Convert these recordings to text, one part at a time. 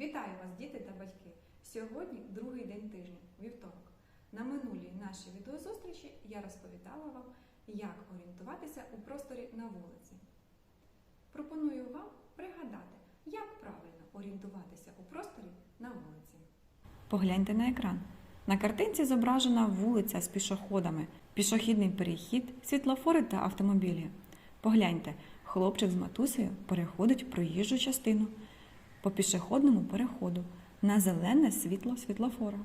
Вітаю вас, діти та батьки! Сьогодні другий день тижня, вівторок. На минулій нашій відеозустрічі я розповідала вам, як орієнтуватися у просторі на вулиці. Пропоную вам пригадати, як правильно орієнтуватися у просторі на вулиці. Погляньте на екран. На картинці зображена вулиця з пішоходами, пішохідний перехід, світлофори та автомобілі. Погляньте, хлопчик з матусею переходить проїжджу частину по пішохідному переходу на зелене світло світлофора,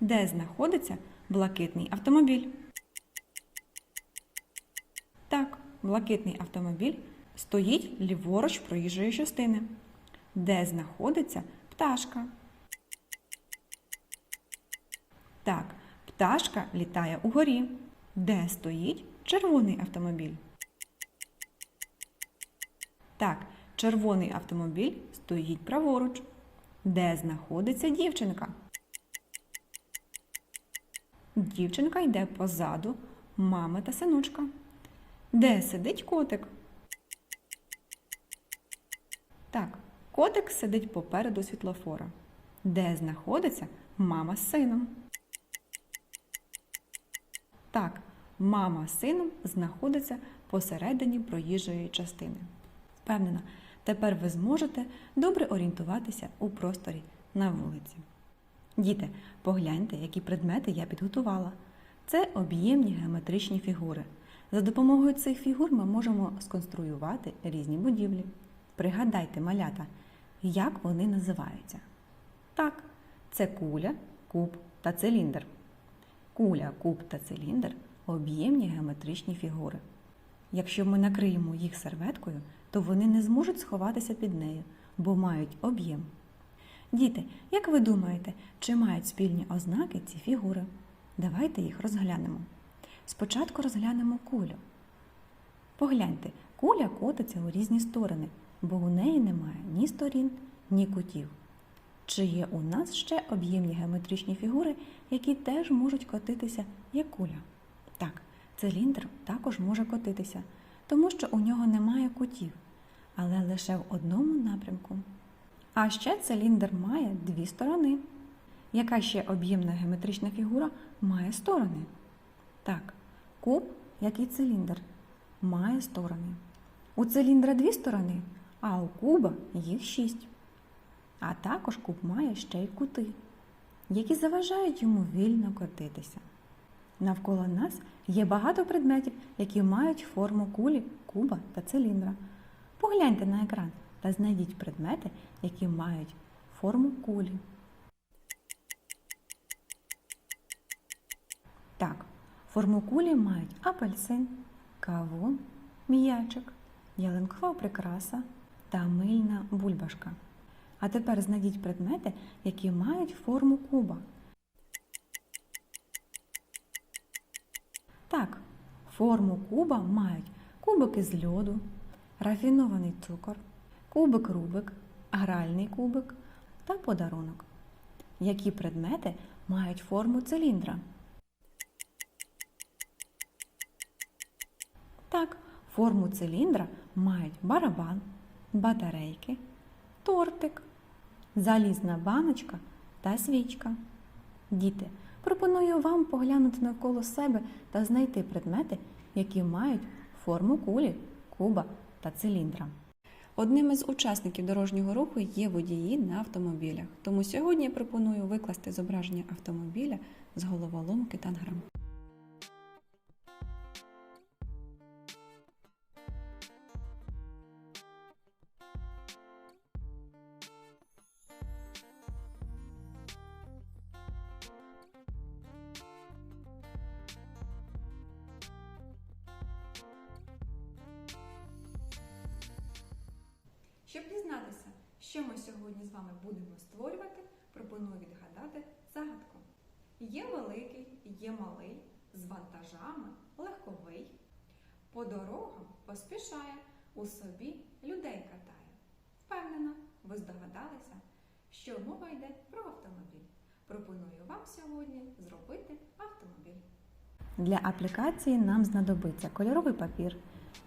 де знаходиться блакитний автомобіль. Так, блакитний автомобіль стоїть ліворуч проїжджої частини, де знаходиться пташка. Так, пташка літає угорі, де стоїть червоний автомобіль. Так, червоний автомобіль стоїть праворуч, де знаходиться дівчинка. Дівчинка йде позаду мами та синочка. Де сидить котик? Так, котик сидить попереду світлофора, де знаходиться мама з сином. Так, мама з сином знаходиться посередині проїжджої частини. Впевнена, тепер ви зможете добре орієнтуватися у просторі на вулиці. Діти, погляньте, які предмети я підготувала. Це об'ємні геометричні фігури. За допомогою цих фігур ми можемо сконструювати різні будівлі. Пригадайте, малята, як вони називаються. Так, це куля, куб та циліндр. Куля, куб та циліндр об'ємні геометричні фігури. Якщо ми накриємо їх серветкою, то вони не зможуть сховатися під нею, бо мають об'єм. Діти, як ви думаєте, чи мають спільні ознаки ці фігури? Давайте їх розглянемо. Спочатку розглянемо кулю. Погляньте, куля котиться у різні сторони, бо у неї немає ні сторін, ні кутів. Чи є у нас ще об'ємні геометричні фігури, які теж можуть котитися як куля? Так, циліндр також може котитися, тому що у нього немає кутів, але лише в одному напрямку. А ще циліндр має дві сторони. Яка ще об'ємна геометрична фігура має сторони? Так, куб, як і циліндр, має сторони. У циліндра дві сторони, а у куба їх шість. А також куб має ще й кути, які заважають йому вільно котитися. Навколо нас є багато предметів, які мають форму кулі, куба та циліндра. Погляньте на екран та знайдіть предмети, які мають форму кулі. Так, форму кулі мають апельсин, кавун, м'ячик, ялинкова прикраса та мильна бульбашка. А тепер знайдіть предмети, які мають форму куба. Так, форму куба мають кубик із льоду, рафінований цукор, кубик Рубик, гральний кубик та подарунок. Які предмети мають форму циліндра? Так, форму циліндра мають барабан, батарейки, тортик, залізна баночка та свічка. Діти, пропоную вам поглянути навколо себе та знайти предмети, які мають форму кулі, куба та циліндра. Одним із учасників дорожнього руху є водії на автомобілях. Тому сьогодні я пропоную викласти зображення автомобіля з головоломки танграм. Щоб дізнатися, що ми сьогодні з вами будемо створювати, пропоную відгадати загадку. Є великий, є малий, з вантажами, легковий. По дорогам поспішає, у собі людей катає. Впевнена, ви здогадалися, що мова йде про автомобіль. Пропоную вам сьогодні зробити автомобіль. Для аплікації нам знадобиться кольоровий папір,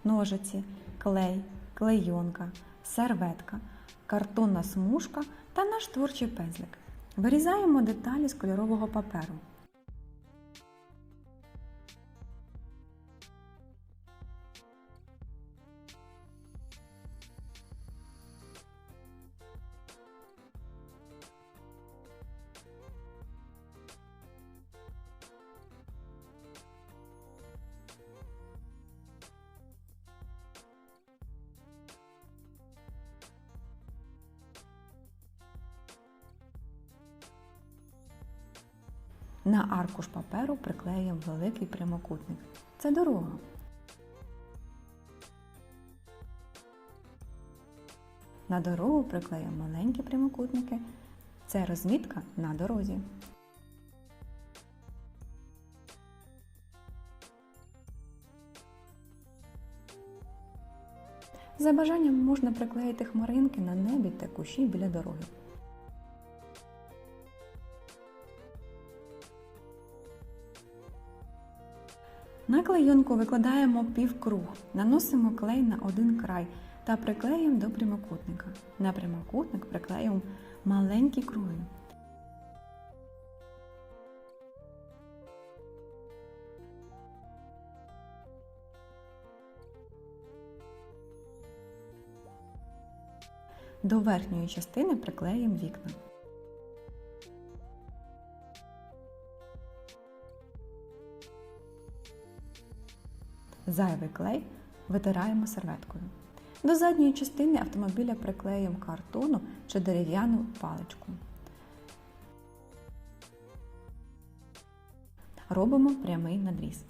ножиці, клей, клейонка, серветка, картонна смужка та наш творчий пензлик. Вирізаємо деталі з кольорового паперу. На аркуш паперу приклеїмо великий прямокутник. Це дорога. На дорогу приклеїмо маленькі прямокутники. Це розмітка на дорозі. За бажанням можна приклеїти хмаринки на небі та кущі біля дороги. На клейонку викладаємо півкруг, наносимо клей на один край та приклеїмо до прямокутника. На прямокутник приклеїмо маленькі круги. До верхньої частини приклеїмо вікна. Зайвий клей витираємо серветкою. До задньої частини автомобіля приклеїмо картону чи дерев'яну паличку. Робимо прямий надріз.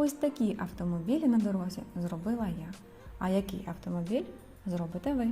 Ось такі автомобілі на дорозі зробила я. А який автомобіль зробите ви?